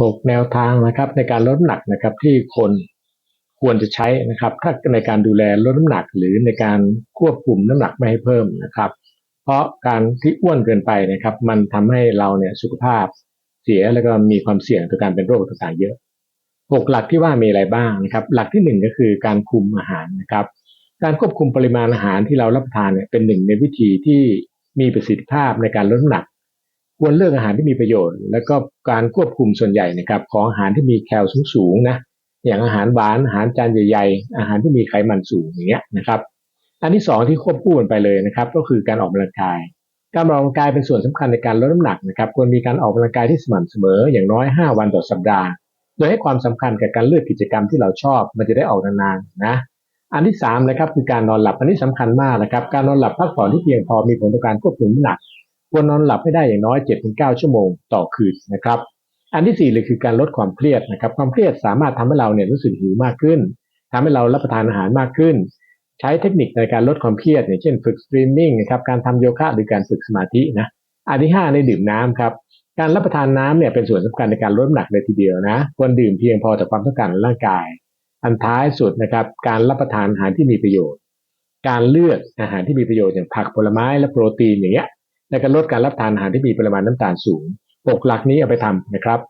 หกแนวทางนะครับในการลดน้ำหนักนะครับที่คนควรจะใช้นะครับถ้าในการดูแลลดน้ำหนักหรือในการควบคุมน้ำหนักไม่ให้เพิ่มนะครับ เพราะการที่อ้วนเกินไปนะครับ มันทำให้เราเนี่ยสุขภาพเสียแล้วก็มีความเสี่ยงต่อการเป็นโรคต่างๆเยอะหกหลักที่ว่ามีอะไรบ้างนะครับ หลักที่หนึ่งก็คือการคุมอาหารนะครับ การควบคุมปริมาณอาหารที่เรารับประทานเนี่ยเป็นหนึ่งในวิธีที่มีประสิทธิภาพในการลดน้ำหนัก ควรเลือกอาหารที่มีประโยชน์ แล้วก็การควบคุมส่วนใหญ่นะครับของอาหารที่มีแคลสูงๆนะอย่างอาหารหวานอาหารจานใหญ่ๆ อาหารที่มีไขมันสูงอย่างเงี้ยนะครับอันที่สองที่ควบคู่กันไปเลยนะครับ ก็คือการออกกำลังกาย การออกกำลังกายเป็นส่วนสำคัญในการลดน้ำหนักนะครับควรมีการออกกำลังกายที่สม่ำเสมออย่างน้อย 5 วันต่อสัปดาห์ โดยให้ความสำคัญกับการเลือกกิจกรรมที่เราชอบ มันจะได้ออกนานๆนะอันที่สามนะครับคือการนอนหลับอันนี้สำคัญมากนะครับการนอนหลับพักผ่อนที่เพียงพอมีผลต่อการควบคุมน้ำหนัก ควรนอนหลับให้ได้อย่างน้อย 7-9 ชั่วโมงต่อคืนนะครับ อันที่สี่เลยคือการลดความเครียดนะครับ ความเครียดสามารถทำให้เราเนี่ยรู้สึกหิวมากขึ้นทำให้เรารับประทานอาหารมากขึ้น ใช้เทคนิคในการลดความเครียดอย่างเช่นฝึกสตรีมมิ่งนะครับ การทำโยคะหรือการฝึกสมาธินะ อันที่ห้าในดื่มน้ำครับ การรับประทานน้ำเนี่ยเป็นส่วนสำคัญในการลดน้ำหนักเลยทีเดียวนะ ควรดื่มเพียงพอต่อความต้องการของร่างกาย อันท้ายสุดนะครับ การรับประทานอาหารที่มีประโยชน์ การเลือกอาหารที่มีประโยชน์อย่างผักผลไม้และโปรตีนอย่างเงี้ย และการลดการรับทานอาหารที่มีปริมาณน้ำตาลสูงปกหลักนี้เอาไปทำนะครับ